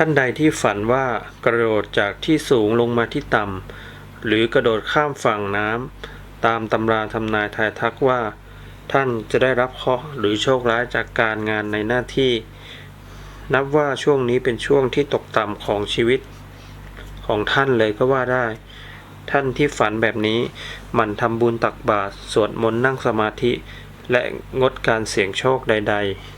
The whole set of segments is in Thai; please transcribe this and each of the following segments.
ท่านใดที่ฝันว่ากระโดดจากที่สูงลงมาที่ต่ำหรือกระโดดข้ามฝั่งน้ำตามตำราทำนายทายทักว่า ท่านจะได้รับเคราะห์หรือโชคร้ายจากการงานในหน้าที่ นับว่าช่วงนี้เป็นช่วงที่ตกต่ำของชีวิต ของท่านเลยก็ว่าได้ ท่านที่ฝันแบบนี้หมั่นทำบุญตักบาตรสวดมนต์นั่งสมาธิ และงดการเสี่ยงโชคใด ๆ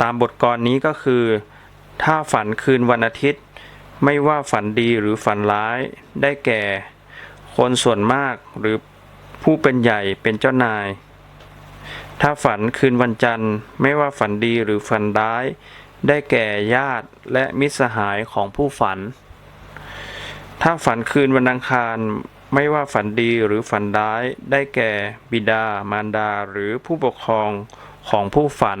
ตามบทกลอนนี้ก็คือ ถ้าฝันคืนวันอาทิตย์ ไม่ว่าฝันดีหรือฝันร้ายได้แก่ คนส่วนมากหรือผู้เป็นใหญ่เป็นเจ้านาย ถ้าฝันคืนวันจันทร์ ไม่ว่าฝันดีหรือฝันร้าย ได้แก่ญาติและมิตรสหายของผู้ฝัน ถ้าฝันคืนวันอังคารไม่ว่าฝันดีหรือฝันร้าย ได้แก่บิดา มารดา หรือผู้ปกครองของผู้ฝัน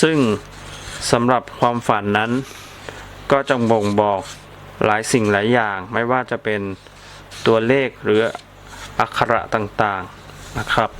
ซึ่งสำหรับความฝันนั้น ก็จะบ่งบอกหลายสิ่งหลายอย่าง ไม่ว่าจะเป็นตัวเลขหรืออักขระต่างๆนะครับ